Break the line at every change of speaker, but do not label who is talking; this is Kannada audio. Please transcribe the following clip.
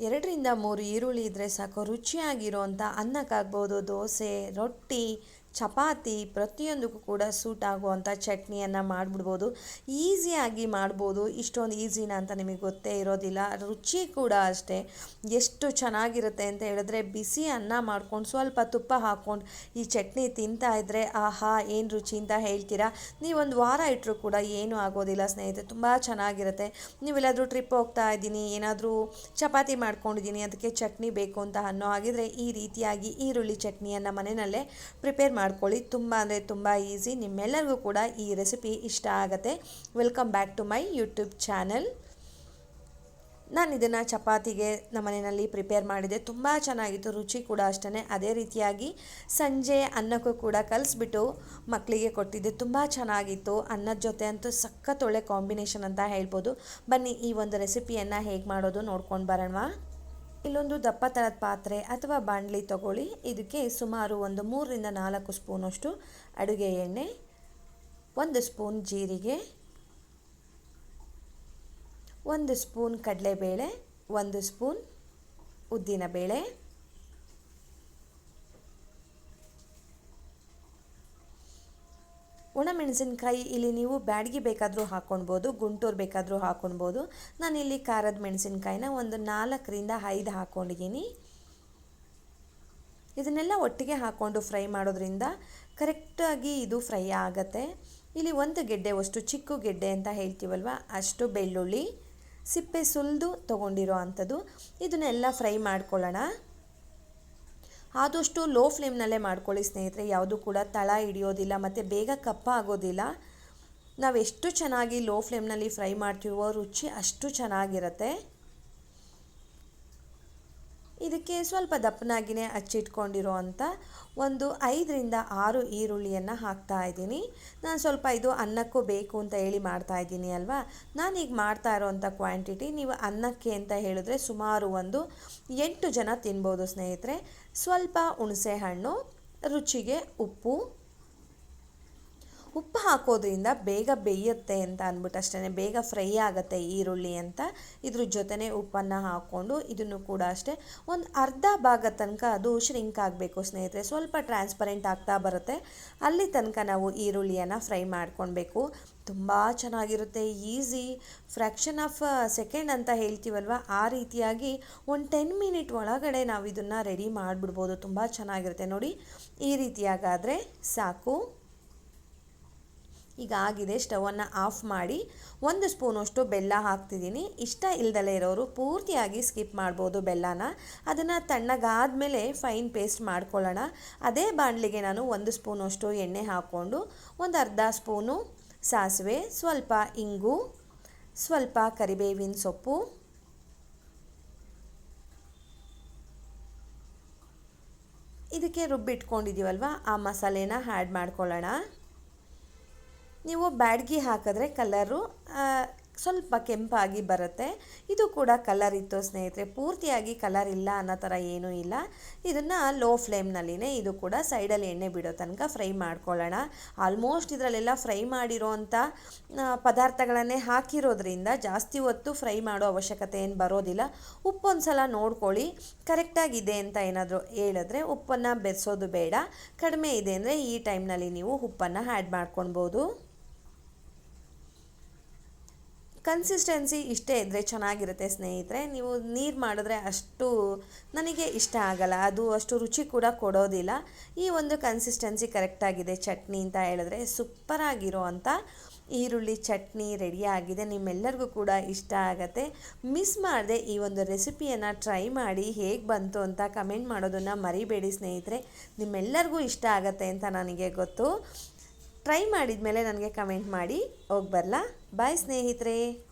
ಎರಡರಿಂದ ಮೂರು ಈರುಳ್ಳಿ ಇದ್ದರೆ ಸಾಕು ರುಚಿಯಾಗಿರೋವಂಥ ಅನ್ನಕ್ಕಾಗ್ಬೋದು ದೋಸೆ ರೊಟ್ಟಿ ಚಪಾತಿ ಪ್ರತಿಯೊಂದಕ್ಕೂ ಕೂಡ ಸೂಟ್ ಆಗುವಂಥ ಚಟ್ನಿಯನ್ನು ಮಾಡಿಬಿಡ್ಬೋದು. ಈಸಿಯಾಗಿ ಮಾಡ್ಬೋದು. ಇಷ್ಟೊಂದು ಈಸಿನ ಅಂತ ನಿಮಗೆ ಗೊತ್ತೇ ಇರೋದಿಲ್ಲ. ರುಚಿ ಕೂಡ ಅಷ್ಟೇ. ಎಷ್ಟು ಚೆನ್ನಾಗಿರುತ್ತೆ ಅಂತ ಹೇಳಿದ್ರೆ ಬಿಸಿ ಅನ್ನ ಮಾಡ್ಕೊಂಡು ಸ್ವಲ್ಪ ತುಪ್ಪ ಹಾಕ್ಕೊಂಡು ಈ ಚಟ್ನಿ ತಿಂತಾ ಇದ್ದರೆ ಆಹಾ, ಏನು ರುಚಿ ಅಂತ ಹೇಳ್ತೀರಾ? ನೀವೊಂದು ವಾರ ಇಟ್ಟರು ಕೂಡ ಏನೂ ಆಗೋದಿಲ್ಲ ಸ್ನೇಹಿತರೆ. ತುಂಬ ಚೆನ್ನಾಗಿರುತ್ತೆ. ನೀವೆಲ್ಲಾದರೂ ಟ್ರಿಪ್ ಹೋಗ್ತಾ ಇದ್ದೀನಿ, ಏನಾದರೂ ಚಪಾತಿ ಮಾಡ್ಕೊಂಡಿದ್ದೀನಿ, ಅದಕ್ಕೆ ಚಟ್ನಿ ಬೇಕು ಅಂತ ಅನ್ನೋ ಹಾಗಿದ್ರೆ ಈ ರೀತಿಯಾಗಿ ಈರುಳ್ಳಿ ಚಟ್ನಿಯನ್ನು ಮನೆಯಲ್ಲೇ ಪ್ರಿಪೇರ್ ಮಾಡ್ಕೊಳ್ಳಿ. ತುಂಬ ಅಂದರೆ ತುಂಬ ಈಸಿ ನಿಮ್ಮೆಲ್ಲರಿಗೂ ಕೂಡ ಈ ರೆಸಿಪಿ ಇಷ್ಟ ಆಗುತ್ತೆ. Welcome back to my YouTube channel ನಾನು ಇದನ್ನು ಚಪಾತಿಗೆ ನಮ್ಮ ಮನೆಯಲ್ಲಿ ಪ್ರಿಪೇರ್ ಮಾಡಿದೆ ತುಂಬ ಚೆನ್ನಾಗಿತ್ತು. ರುಚಿ ಕೂಡ ಅಷ್ಟೇ ಅದೇ ರೀತಿಯಾಗಿ ಸಂಜೆ ಅನ್ನಕ್ಕೂ ಕೂಡ ಕಲಿಸ್ಬಿಟ್ಟು ಮಕ್ಕಳಿಗೆ ಕೊಟ್ಟಿದ್ದೆ. ತುಂಬ ಚೆನ್ನಾಗಿತ್ತು. ಅನ್ನದ ಜೊತೆ ಅಂತೂ ಸಖತ್ ಒಳ್ಳೆ ಕಾಂಬಿನೇಷನ್ ಅಂತ ಹೇಳ್ಬೋದು. ಬನ್ನಿ ಈ ಒಂದು ರೆಸಿಪಿಯನ್ನು ಹೇಗೆ ಮಾಡೋದು ನೋಡ್ಕೊಂಡು ಬರೋಣ. ಇಲ್ಲೊಂದು ದಪ್ಪ ಥರದ ಪಾತ್ರೆ ಅಥವಾ ಬಾಣಲಿ ತಗೊಳ್ಳಿ. ಇದಕ್ಕೆ ಸುಮಾರು ಒಂದು ಮೂರರಿಂದ ನಾಲ್ಕು ಸ್ಪೂನಷ್ಟು ಅಡುಗೆ ಎಣ್ಣೆ, ಒಂದು ಸ್ಪೂನ್ ಜೀರಿಗೆ, ಒಂದು ಸ್ಪೂನ್ ಕಡಲೆಬೇಳೆ, ಒಂದು ಸ್ಪೂನ್ ಉದ್ದಿನಬೇಳೆ ಒಣಮೆಣಸಿನ್ಕಾಯಿ ಇಲ್ಲಿ ನೀವು ಬ್ಯಾಡಗಿ ಬೇಕಾದರೂ ಹಾಕ್ಕೊಳ್ಬೋದು ಗುಂಟೂರು ಬೇಕಾದರೂ ಹಾಕ್ಕೊಳ್ಬೋದು ನಾನಿಲ್ಲಿ ಖಾರದ ಮೆಣಸಿನಕಾಯಿನ ಒಂದು ನಾಲ್ಕರಿಂದ ಐದು ಹಾಕ್ಕೊಂಡಿದ್ದೀನಿ ಇದನ್ನೆಲ್ಲ ಒಟ್ಟಿಗೆ ಹಾಕ್ಕೊಂಡು ಫ್ರೈ ಮಾಡೋದ್ರಿಂದ ಕರೆಕ್ಟಾಗಿ ಇದು ಫ್ರೈ ಆಗುತ್ತೆ. ಇಲ್ಲಿ ಒಂದು ಗೆಡ್ಡೆ, ಅಷ್ಟು ಚಿಕ್ಕ ಗೆಡ್ಡೆ ಅಂತ ಹೇಳ್ತೀವಲ್ವ, ಅಷ್ಟು ಬೆಳ್ಳುಳ್ಳಿ, ಸಿಪ್ಪೆ ಸುಲಿದು ತೊಗೊಂಡಿರೋ ಅಂಥದ್ದು. ಇದನ್ನೆಲ್ಲ ಫ್ರೈ ಮಾಡ್ಕೊಳ್ಳೋಣ. ಆದಷ್ಟು ಲೋ ಫ್ಲೇಮ್ನಲ್ಲೇ ಮಾಡ್ಕೊಳ್ಳಿ ಸ್ನೇಹಿತರೆ. ಯಾವುದು ಕೂಡ ತಳ ಹಿಡಿಯೋದಿಲ್ಲ, ಮತ್ತು ಬೇಗ ಕಪ್ಪ ಆಗೋದಿಲ್ಲ. ನಾವು ಎಷ್ಟು ಚೆನ್ನಾಗಿ ಲೋ ಫ್ಲೇಮ್ನಲ್ಲಿ ಫ್ರೈ ಮಾಡ್ತೀವೋ ರುಚಿ ಅಷ್ಟು ಚೆನ್ನಾಗಿರುತ್ತೆ. ಇದಕ್ಕೆ ಸ್ವಲ್ಪ ದಪ್ಪನಾಗಿಯೇ ಹಚ್ಚಿಟ್ಕೊಂಡಿರೋ ಅಂಥ ಒಂದು ಐದರಿಂದ ಆರು ಈರುಳ್ಳಿಯನ್ನು ಹಾಕ್ತಾ ಇದ್ದೀನಿ. ನಾನು ಸ್ವಲ್ಪ ಇದು ಅನ್ನಕ್ಕೂ ಬೇಕು ಅಂತ ಹೇಳಿ ಮಾಡ್ತಾ ಇದ್ದೀನಿ ಅಲ್ವಾ? ಈಗ ಮಾಡ್ತಾ ಇರೋವಂಥ ಕ್ವಾಂಟಿಟಿ ನೀವು ಅನ್ನಕ್ಕೆ ಅಂತ ಹೇಳಿದ್ರೆ ಸುಮಾರು ಒಂದು ಎಂಟು ಜನ ತಿನ್ಬೋದು ಸ್ನೇಹಿತರೆ. ಸ್ವಲ್ಪ ಹುಣಸೆ ಹಣ್ಣು ರುಚಿಗೆ ಉಪ್ಪು ಉಪ್ಪು ಹಾಕೋದ್ರಿಂದ ಬೇಗ ಬೇಯುತ್ತೆ ಅಂತ ಅಂದ್ಬಿಟ್ಟು ಅಷ್ಟೇ ಬೇಗ ಫ್ರೈ ಆಗುತ್ತೆ ಈರುಳ್ಳಿ ಅಂತ. ಇದ್ರ ಜೊತೆನೇ ಉಪ್ಪನ್ನು ಹಾಕ್ಕೊಂಡು ಇದನ್ನು ಕೂಡ ಅಷ್ಟೇ, ಒಂದು ಅರ್ಧ ಭಾಗ ತನಕ ಅದು ಶ್ರಿಂಕ್ ಆಗಬೇಕು ಸ್ನೇಹಿತರೆ. ಸ್ವಲ್ಪ ಟ್ರಾನ್ಸ್ಪರೆಂಟ್ ಆಗ್ತಾ ಬರುತ್ತೆ. ಅಲ್ಲಿ ತನಕ ನಾವು ಈರುಳ್ಳಿಯನ್ನು ಫ್ರೈ ಮಾಡ್ಕೊಳ್ಬೇಕು. ತುಂಬ ಚೆನ್ನಾಗಿರುತ್ತೆ, ಈಸಿ. ಫ್ರ್ಯಾಕ್ಷನ್ ಆಫ್ ಸೆಕೆಂಡ್ ಅಂತ ಹೇಳ್ತೀವಲ್ವ, ಆ ರೀತಿಯಾಗಿ ಒಂದು ಟೆನ್ ಮಿನಿಟ್ ಒಳಗಡೆ ನಾವು ಇದನ್ನು ರೆಡಿ ಮಾಡಿಬಿಡ್ಬೋದು. ತುಂಬ ಚೆನ್ನಾಗಿರುತ್ತೆ. ನೋಡಿ, ಈ ರೀತಿಯಾಗಾದರೆ ಸಾಕು. ಈಗ ಆಗಿದೆ. ಸ್ಟವನ್ನು ಆಫ್ ಮಾಡಿ ಒಂದು ಸ್ಪೂನಷ್ಟು ಬೆಲ್ಲ ಹಾಕ್ತಿದ್ದೀನಿ. ಇಷ್ಟ ಇಲ್ದಲೇ ಇರೋರು ಪೂರ್ತಿಯಾಗಿ ಸ್ಕಿಪ್ ಮಾಡ್ಬೋದು ಬೆಲ್ಲನ. ಅದನ್ನು ತಣ್ಣಗಾದಮೇಲೆ ಫೈನ್ ಪೇಸ್ಟ್ ಮಾಡ್ಕೊಳ್ಳೋಣ. ಅದೇ ಬಾಣಲಿಗೆ ನಾನು ಒಂದು ಸ್ಪೂನಷ್ಟು ಎಣ್ಣೆ ಹಾಕ್ಕೊಂಡು ಒಂದು ಅರ್ಧ ಸ್ಪೂನು ಸಾಸಿವೆ, ಸ್ವಲ್ಪ ಇಂಗು, ಸ್ವಲ್ಪ ಕರಿಬೇವಿನ ಸೊಪ್ಪು, ಇದಕ್ಕೆ ರುಬ್ಬಿಟ್ಕೊಂಡಿದ್ದೀವಲ್ವ, ಆ ಮಸಾಲೆನ ಆ್ಯಡ್ ಮಾಡ್ಕೊಳ್ಳೋಣ. ನೀವು ಬ್ಯಾಡ್ಗಿ ಹಾಕಿದ್ರೆ ಕಲರು ಸ್ವಲ್ಪ ಕೆಂಪಾಗಿ ಬರುತ್ತೆ. ಇದು ಕೂಡ ಕಲರ್ ಇತ್ತು ಸ್ನೇಹಿತರೆ. ಪೂರ್ತಿಯಾಗಿ ಕಲರ್ ಇಲ್ಲ ಅನ್ನೋ ಥರ ಏನೂ ಇಲ್ಲ. ಇದನ್ನು ಲೋ ಫ್ಲೇಮ್ನಲ್ಲಿನೇ ಇದು ಕೂಡ ಸೈಡಲ್ಲಿ ಎಣ್ಣೆ ಬಿಡೋ ತನಕ ಫ್ರೈ ಮಾಡ್ಕೊಳ್ಳೋಣ. ಆಲ್ಮೋಸ್ಟ್ ಇದರಲ್ಲೆಲ್ಲ ಫ್ರೈ ಮಾಡಿರೋವಂಥ ಪದಾರ್ಥಗಳನ್ನೇ ಹಾಕಿರೋದ್ರಿಂದ ಜಾಸ್ತಿ ಹೊತ್ತು ಫ್ರೈ ಮಾಡೋ ಅವಶ್ಯಕತೆ ಏನು ಬರೋದಿಲ್ಲ. ಉಪ್ಪೊಂದು ಸಲ ನೋಡ್ಕೊಳ್ಳಿ ಕರೆಕ್ಟಾಗಿದೆ ಅಂತ ಏನಾದರೂ ಹೇಳಿದ್ರೆ ಉಪ್ಪನ್ನು ಬೆರೆಸೋದು ಬೇಡ. ಕಡಿಮೆ ಇದೆ ಅಂದರೆ ಈ ಟೈಮ್ನಲ್ಲಿ ನೀವು ಉಪ್ಪನ್ನು ಆ್ಯಡ್ ಮಾಡ್ಕೊಳ್ಬೋದು. ಕನ್ಸಿಸ್ಟೆನ್ಸಿ ಇಷ್ಟೇ ಇದ್ದರೆ ಚೆನ್ನಾಗಿರುತ್ತೆ ಸ್ನೇಹಿತರೆ. ನೀವು ನೀರು ಮಾಡಿದ್ರೆ ಅಷ್ಟು ನನಗೆ ಇಷ್ಟ ಆಗಲ್ಲ. ಅದು ಅಷ್ಟು ರುಚಿ ಕೂಡ ಕೊಡೋದಿಲ್ಲ. ಈ ಒಂದು ಕನ್ಸಿಸ್ಟೆನ್ಸಿ ಕರೆಕ್ಟಾಗಿದೆ ಚಟ್ನಿ ಅಂತ ಹೇಳಿದ್ರೆ ಸೂಪರಾಗಿರೋ ಅಂಥ ಈರುಳ್ಳಿ ಚಟ್ನಿ ರೆಡಿಯಾಗಿದೆ ನಿಮ್ಮೆಲ್ಲರಿಗೂ ಕೂಡ ಇಷ್ಟ ಆಗುತ್ತೆ. ಮಿಸ್ ಮಾಡದೆ ಈ ಒಂದು ರೆಸಿಪಿಯನ್ನು ಟ್ರೈ ಮಾಡಿ ಹೇಗೆ ಬಂತು ಅಂತ ಕಮೆಂಟ್ ಮಾಡೋದನ್ನು ಮರಿಬೇಡಿ ಸ್ನೇಹಿತರೆ. ನಿಮ್ಮೆಲ್ಲರಿಗೂ ಇಷ್ಟ ಆಗುತ್ತೆ ಅಂತ ನನಗೆ ಗೊತ್ತು. ಟ್ರೈ ಮಾಡಿದ ಮೇಲೆ ನನಗೆ ಕಮೆಂಟ್ ಮಾಡಿ ಹೋಗಿ ಬರಲಾ? ಬಾಯ್ ಸ್ನೇಹಿತರೆ.